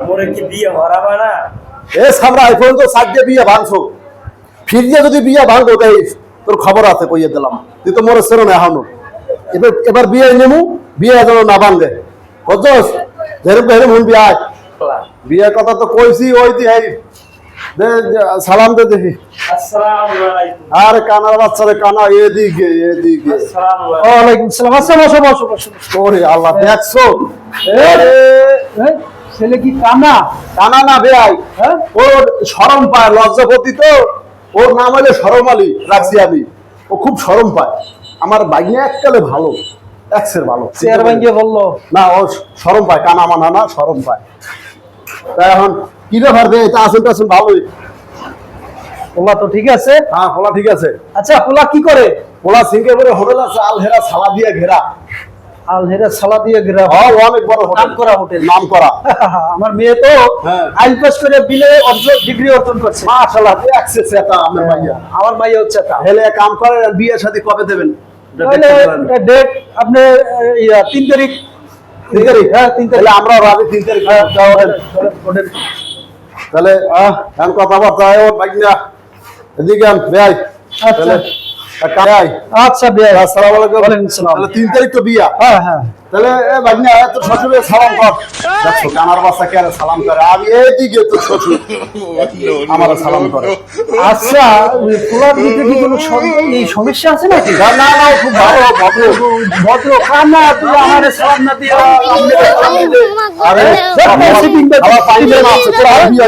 মোরে কি বিয়ে ভরাবা না? এ সামরা বিয়ে ভাঙছো। ফিরিয়ে যদি বিয়ে ভাঙবো তাই তোর খবর আছে কইয়ে দিলাম। তুই তো মোর সেরো না এখনও। এবার এবার বিয়ে নেমু বিয়ে যেন না ভাঙে। বুঝছস? যেরকম হেরম হুন বিয়ে বিয়ের কথা তো কইছি ওই দি এই দে দে, সালাম দে দেখি। আরে কানার বাচ্চারে কানা এদিকে এদিকে। আসসালামু আলাইকুম। ওয়ালাইকুম সালাম। আচ্ছা বসো বসো বসো বসো। ওরে আল্লাহ দেখছ? এ, এ, ছেলে কি কানা? কানা না বেয়াই হ্যাঁ? ওর সরম পায় লজ্জাপতি তো। ওর নাম হলে আলী রাখছি আমি। ও খুব সরম পায়। আমার বাইনে এককালে ভালো এক্সের ভালো। চেয়ার ভাঙ্গিয়ে বলল। না ও সরম পায় কানা মানা না সরম পায়। তাই এখন কি ব্যাপার রে? এটা আসুন টাসুন ভালোই। পোলা তো ঠিক আছে। হ্যাঁ খোলা ঠিক আছে। আচ্ছা পোলা কি করে? পোলা সিংকে পরে হোটেল আছে আলহেরা সালা দিয়ে ঘেরা। আলহেরা সালা দিয়ে গ্রাম। হ্যাঁ অনেক বড় হোটেল। নাম করা হোটেল। নাম করা আমার মেয়ে তো হ্যাঁ। আইন পাস করে বিলে অর্জন ডিগ্রি অর্জন করছে। মাশাআল্লাহ আমার ভাইয়া। আমার মাইয়া হচ্ছে তা। হেলে কাম করে আর বিয়ে শাদী কবে দেবেন? ডেট আপনি ইয়া, তিন তারিখ। তিন তারিখ? হ্যাঁ তিন তাহলে তারিখ আমরা রাজি তিন তারিখ হ্যাঁ, তাহলে এখন কথাবার্তা হয় ওর বাইকনা এদিকে আন বেয়াই আচ্ছা। আচ্ছা বিয়ে আসসালামু আলাইকুম। তাহলে তিন তারিখ তো বিয়া। হ্যাঁ হ্যাঁ। তাহলে এ বাইকনা তোর শ্বশুরের সালাম কর। দেখছ কানার বাচ্চা কে সালাম করে? আমি এদিকে তোর শ্বশুর। আমার সালাম করে। আচ্ছা পোলার ভিতরে কি কোনো সমস্যা আছে নাকি? না না না, খুব ভালো ভদ্র। ভদ্র। কান্না তুই আমার সালাম না দিয়ে আরে আমার পাইলে না আছে তোর আর বিয়ে